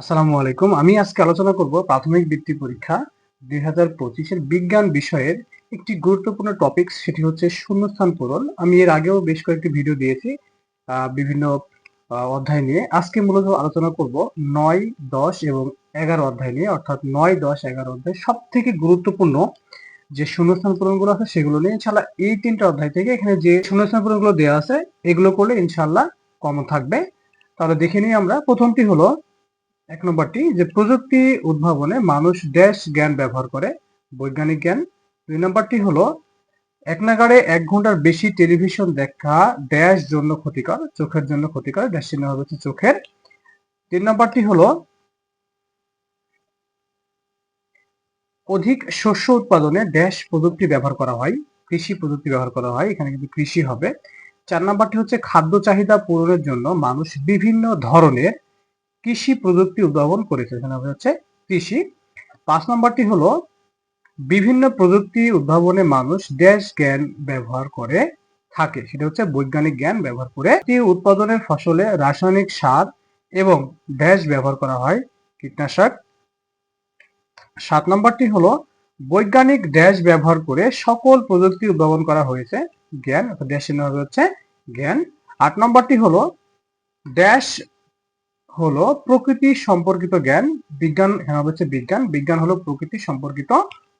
আসসালামু আলাইকুম। আমি আজকে আলোচনা করব প্রাথমিক বৃত্তি পরীক্ষা দুই হাজার পঁচিশের বিজ্ঞান বিষয়ের একটি গুরুত্বপূর্ণ টপিক সেটি হচ্ছে শূন্যস্থান পূরণ। আমি এর আগেও বেশ কয়েকটি ভিডিও দিয়েছি বিভিন্ন অধ্যায় নিয়ে। আজকে মূলত আলোচনা করব নয়, দশ এবং এগারো অধ্যায় নিয়ে, অর্থাৎ নয়, দশ, এগারো অধ্যায়। সব থেকে গুরুত্বপূর্ণ যে শূন্যস্থান পূরণগুলো আছে, সেগুলো নিয়ে ইনশাল্লাহ এই তিনটা অধ্যায় থেকে এখানে যে শূন্যস্থান পূরণগুলো দেওয়া আছে, এগুলো করলে ইনশাল্লাহ কমন থাকবে। তাহলে দেখে নিই আমরা। প্রথমটি হলো এক নম্বরটি যে প্রযুক্তি উদ্ভাবনে মানুষ ড্যাশ জ্ঞান ব্যবহার করে, বৈজ্ঞানিক জ্ঞান। দুই নম্বরটি হলো, এক নাগারে এক ঘণ্টার বেশি টেলিভিশন দেখা ড্যাশ জন্য ক্ষতিকর, চোখের জন্য ক্ষতিকর, ড্যাশ চিহ্ন হচ্ছে চোখের। তিন নম্বরটি হলো, অধিক শস্য উৎপাদনে ড্যাশ প্রযুক্তি ব্যবহার করা হয়, কৃষি প্রযুক্তি ব্যবহার করা হয়, এখানে কিন্তু কৃষি হবে। চার নম্বরটি হচ্ছে, খাদ্য চাহিদা পূরণের জন্য মানুষ বিভিন্ন ধরনের কৃষি প্রযুক্তি উদ্ভাবন করেছে, এখানে হচ্ছে কৃষি। পাঁচ নম্বরটি হলো, বিভিন্ন প্রযুক্তি উদ্ভাবনে মানুষ ড্যাশ জ্ঞান ব্যবহার করে থাকে। সেটা হচ্ছে বৈজ্ঞানিক জ্ঞান ব্যবহার করে উৎপাদনের ফসলে রাসায়নিক সার এবং ড্যাশ ব্যবহার করা হয় কীটনাশক। সাত নম্বরটি হলো, বৈজ্ঞানিক ড্যাশ ব্যবহার করে সকল প্রযুক্তি উদ্ভাবন করা হয়েছে জ্ঞান, অর্থাৎ ড্যাশ হচ্ছে জ্ঞান। আট নম্বরটি হলো, ড্যাশ হলো প্রকৃতি সম্পর্কিত জ্ঞান, বিজ্ঞান হবে হচ্ছে বিজ্ঞান বিজ্ঞান হলো প্রকৃতি সম্পর্কিত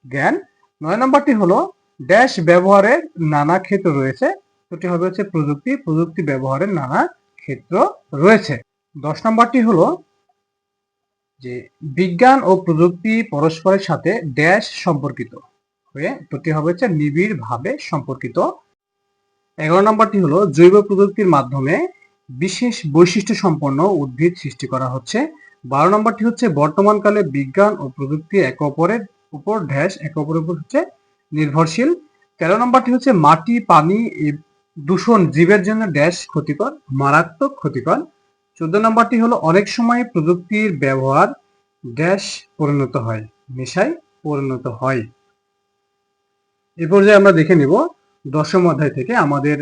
জ্ঞান। নয় নম্বরটি হলো ড্যাশ ব্যবহারের নানা ক্ষেত্র রয়েছে, দুটি হবে হচ্ছে প্রযুক্তি প্রযুক্তি ব্যবহারের নানা ক্ষেত্র রয়েছে। দশ নম্বরটি হলো যে বিজ্ঞান ও প্রযুক্তি পরস্পরের সাথে ড্যাশ সম্পর্কিত হয়ে, দুটি হবে হচ্ছে নিবিড় ভাবে সম্পর্কিত। এগারো নম্বরটি হলো জৈব প্রযুক্তির মাধ্যমে বিশেষ বৈশিষ্ট্য সম্পন্ন উদ্ভিদ সৃষ্টি করা হচ্ছে। বারো নম্বরটি হচ্ছে বর্তমানকালে বিজ্ঞান ও প্রযুক্তি একে অপরের উপর ড্যাশ একে অপরের উপর হচ্ছে নির্ভরশীল। তেরো নম্বরটি হচ্ছে মাটি, পানি দূষণ জীবের জন্য ড্যাশ ক্ষতিকর, মারাত্মক ক্ষতিকর। চোদ্দ নম্বরটি হলো অনেক সময় প্রযুক্তির ব্যবহার ড্যাশ পরিণত হয়, নেশায় পরিণত হয়। এ পর্যায়ে আমরা দেখে নিব দশম অধ্যায় থেকে আমাদের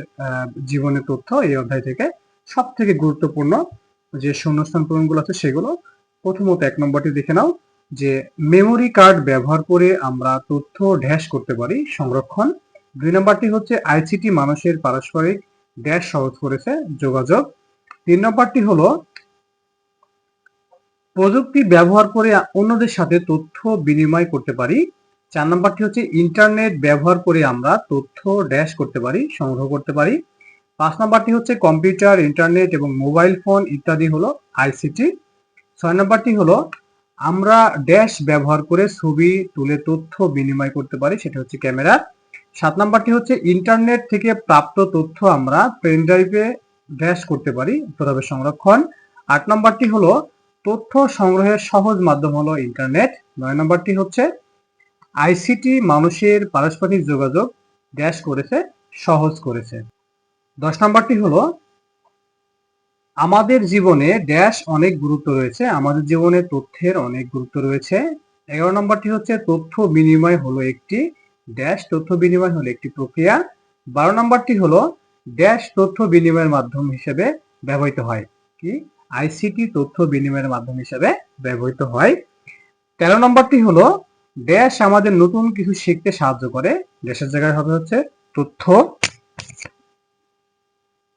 জীবনের তথ্য এই অধ্যায় থেকে। সব থেকে গুরুত্বপূর্ণ যে শূন্যস্থান পূরণগুলো আছে সেগুলো প্রথমত এক নম্বরটি দেখে নাও, যে মেমোরি কার্ড ব্যবহার করে আমরা তথ্য ড্যাশ করতে পারি, সংরক্ষণ। দুই নম্বরটি হচ্ছে আইসিটি মানুষের পারস্পরিক ড্যাশ সহজ করেছে, যোগাযোগ। তিন নম্বরটি হলো প্রযুক্তি ব্যবহার করে অন্যদের সাথে তথ্য বিনিময় করতে পারি। চার নম্বরটি হচ্ছে ইন্টারনেট ব্যবহার করে আমরা তথ্য ড্যাশ করতে পারি, সংগ্রহ করতে পারি। পাঁচ নাম্বারটি হচ্ছে কম্পিউটার, ইন্টারনেট এবং মোবাইল ফোন ইত্যাদি হলো আইসিটি। ছয় নাম্বারটি হলো আমরা ড্যাশ ব্যবহার করে ছবি তুলে তথ্য বিনিময় করতে পারি, সেটা হচ্ছে ক্যামেরা। সাত নাম্বারটি হচ্ছে ইন্টারনেট থেকে প্রাপ্ত তথ্য আমরা পেন ড্রাইভে ড্যাশ করতে পারি, তবে সংরক্ষণ। আট নাম্বারটি হলো তথ্য সংগ্রহের সহজ মাধ্যম হলো ইন্টারনেট। নয় নাম্বারটি হচ্ছে আইসিটি মানুষের পারস্পরিক যোগাযোগ ড্যাশ করেছে, সহজ করেছে। দশ নম্বরটি হলো, আমাদের জীবনে ড্যাশ অনেক গুরুত্ব রয়েছে, আমাদের জীবনে তথ্যের অনেক গুরুত্ব রয়েছে। এগারো নম্বরটি হচ্ছে তথ্য বিনিময় হলো একটি ড্যাশ তথ্য বিনিময় হলো একটি প্রক্রিয়া। বারো নম্বরটি হলো ড্যাশ তথ্য বিনিময়ের মাধ্যম হিসেবে ব্যবহৃত হয়। কি? আইসিটি তথ্য বিনিময়ের মাধ্যম হিসেবে ব্যবহৃত হয়। তেরো নম্বরটি হলো ড্যাশ আমাদের নতুন কিছু শিখতে সাহায্য করে। ড্যাশের জায়গায় হবে হচ্ছে তথ্য।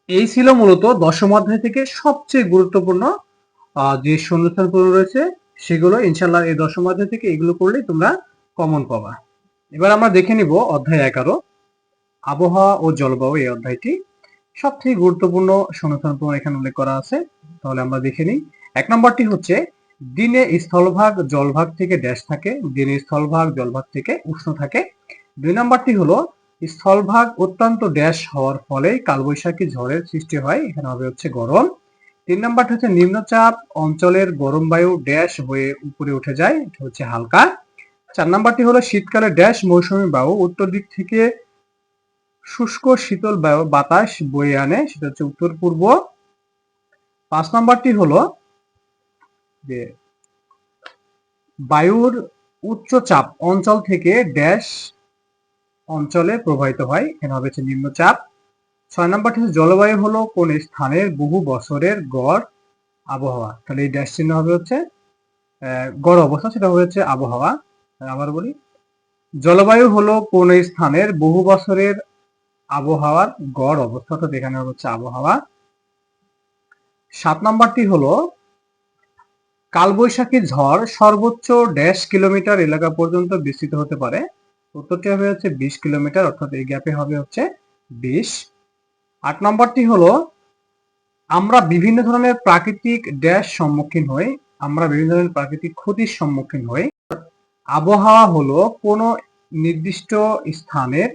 এই ছিল মূলত দশম অধ্যায় থেকে সবচেয়ে গুরুত্বপূর্ণ যে শূন্যস্থান পূরণ রয়েছে, সেগুলো ইনশাল্লাহ এই দশম অধ্যায় থেকে এগুলো করলেই তোমরা কমন পাবা। এবার আমরা দেখে নিব অধ্যায় এগারো, আবহাওয়া ও জলবায়ু এই অধ্যায়টি। সব থেকে গুরুত্বপূর্ণ শূন্যস্থান পূরণ এখানে উল্লেখ করা আছে, তাহলে আমরা দেখে নিই। এক নম্বরটি হচ্ছে, দিনে স্থলভাগ জলভাগ থেকে ড্যাশ থাকে, দিনে স্থলভাগ জলভাগ থেকে উষ্ণ থাকে। দুই নম্বরটি হলো স্থলভাগ অত্যন্ত ড্যাশ হওয়ার ফলে কালবৈশাখী ঝড়ের সৃষ্টি হয়। এখানে হবে হচ্ছে গরম। তিন নম্বরটি হচ্ছে নিম্নচাপ অঞ্চলের গরম বায়ু ড্যাশ হয়ে উপরে উঠে যায়। এটা হচ্ছে হালকা। চার নাম্বারটি হলো শীতকালে ড্যাশ মৌসুমী বায়ু উত্তর দিক থেকে শুষ্ক শীতল বায়ু বাতাস বয়ে আনে, সেটা হচ্ছে উত্তর পূর্ব। পাঁচ নম্বরটি হলো যে বায়ুর উচ্চচাপ অঞ্চল থেকে ড্যাশ অঞ্চলে প্রবাহিত হয়। এখানে হবে হচ্ছে নিম্নচাপ। ছয় নম্বরটি হচ্ছে জলবায়ু হলো কোন স্থানের বহু বছরের গড় আবহাওয়া। তাহলে এই ড্যাশ চিহ্ন হবে হচ্ছে গড় অবস্থা, সেটা হচ্ছে আবহাওয়া। আবার বলি, জলবায়ু হলো কোন স্থানের বহু বছরের আবহাওয়ার গড় অবস্থা, অর্থাৎ এখানে হচ্ছে আবহাওয়া। সাত নম্বরটি হলো কালবৈশাখী ঝড় সর্বোচ্চ ড্যাশ কিলোমিটার এলাকা পর্যন্ত বিস্তৃত হতে পারে। উত্তরটি হবে হচ্ছে বিশ কিলোমিটার, অর্থাৎ এই গ্যাপে হবে হচ্ছে বিশ। আট নম্বরটি হলো, আমরা বিভিন্ন ধরনের প্রাকৃতিক ড্যাশ সম্মুখীন হই, আমরা বিভিন্ন ধরনের প্রাকৃতিক ক্ষতির সম্মুখীন হই। আবহাওয়া হলো কোনো নির্দিষ্ট স্থানের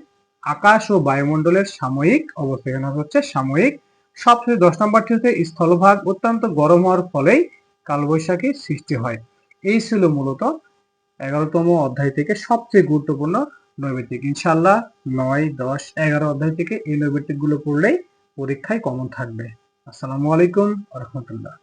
আকাশ ও বায়ুমণ্ডলের সাময়িক অবস্থা, এখানে হচ্ছে সাময়িক। সবচেয়ে দশ নম্বরটি হচ্ছে স্থলভাগ, অত্যন্ত গরম হওয়ার ফলেই কালবৈশাখী সৃষ্টি হয়। এই ছিল মূলত এগারোতম অধ্যায় থেকে সবচেয়ে গুরুত্বপূর্ণ নৈবেদিক ইনশাল্লাহ নয়, দশ, এগারো অধ্যায় থেকে এই নৈবেদিকগুলো পড়লেই পরীক্ষায় কমন থাকবে। আসসালামু আলাইকুম রহমতুল্লাহ।